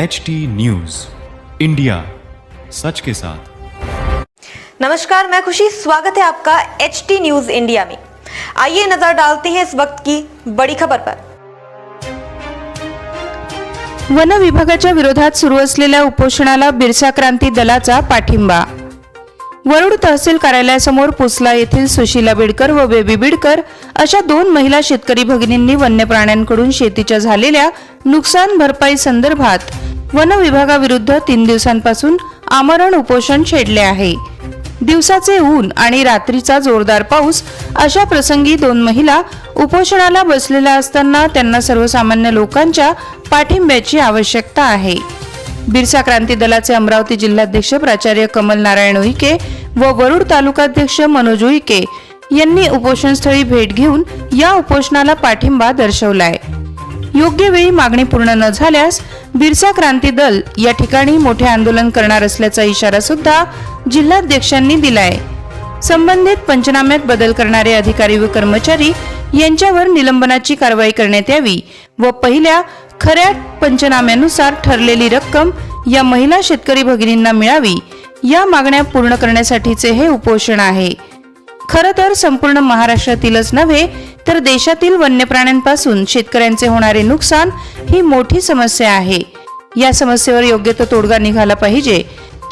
H T news India सच के साथ। नमस्कार मैं खुशी। स्वागत है आपका एच टी न्यूज इंडिया में। आइए नजर डालते हैं इस वक्त की बड़ी खबर पर। वन विभागाच्या विरोधात सुरू असलेल्या उपोषणाला बिरसा क्रांती दलाचा पाठिंबा। वरुड तहसील कार्यालयासमोर पुसला येथील सुशीला बिडकर व बेबी बिडकर अशा दोन महिला शेतकरी भगिनींनी वन्य प्राण्यांकडून शेतीच्या झालेल्या नुकसान भरपाई संदर्भात वन विभागाविरुद्ध तीन दिवसांपासून आमरण उपोषण छेडले आहे. दिवसाचे ऊन आणि रात्रीचा जोरदार पाऊस अशा प्रसंगी दोन महिला उपोषणाला बसलेल्या असताना त्यांना सर्वसामान्य लोकांच्या पाठिंब्याची आवश्यकता आहे. बिरसा क्रांती दलाचे अमरावती जिल्हाध्यक्ष प्राचार्य कमल नारायण उईके व वरुड तालुकाध्यक्ष मनोज उईके यांनी उपोषणस्थळी भेट घेऊन या उपोषणाला पाठिंबा दर्शवलाय. योग्य वेळी मागणी पूर्ण न झाल्यास बिरसा क्रांती दल या ठिकाणी मोठे आंदोलन करणार असल्याचा इशारा सुद्धा जिल्हाध्यक्षांनी दिलाय. संबंधित पंचनाम्यात बदल करणारे अधिकारी व कर्मचारी यांच्यावर निलंबनाची कारवाई करण्यात यावी व पहिल्या खऱ्या पंचनाम्यानुसार ठरलेली रक्कम या महिला शेतकरी भगिनींना मिळावी या मागण्या पूर्ण करण्यासाठीचे हे उपोषण आहे. खरं तर संपूर्ण महाराष्ट्रातीलच नव्हे तर देशातील वन्य प्राण्यांपासून शेतकऱ्यांचे होणारे नुकसान ही मोठी समस्या आहे. या समस्येवर योग्य तो तोडगा निघाला पाहिजे.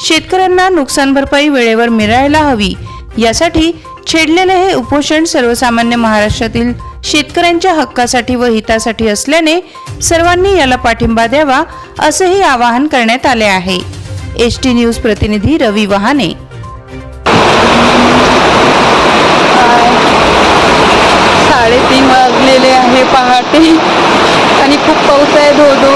शेतकऱ्यांना नुकसान भरपाई वेळेवर मिळायला हवी. यासाठी छेडलेले हे उपोषण सर्वसामान्य महाराष्ट्रातील शेतकऱ्यांच्या हक्कासाठी व हितासाठी असल्याने सर्वांनी याला पाठिंबा द्यावा असेही आवाहन करण्यात आले आहे. एस टी न्यूज प्रतिनिधी रवी वहाने वाटते. आणि खूप पाऊस आहे धो धो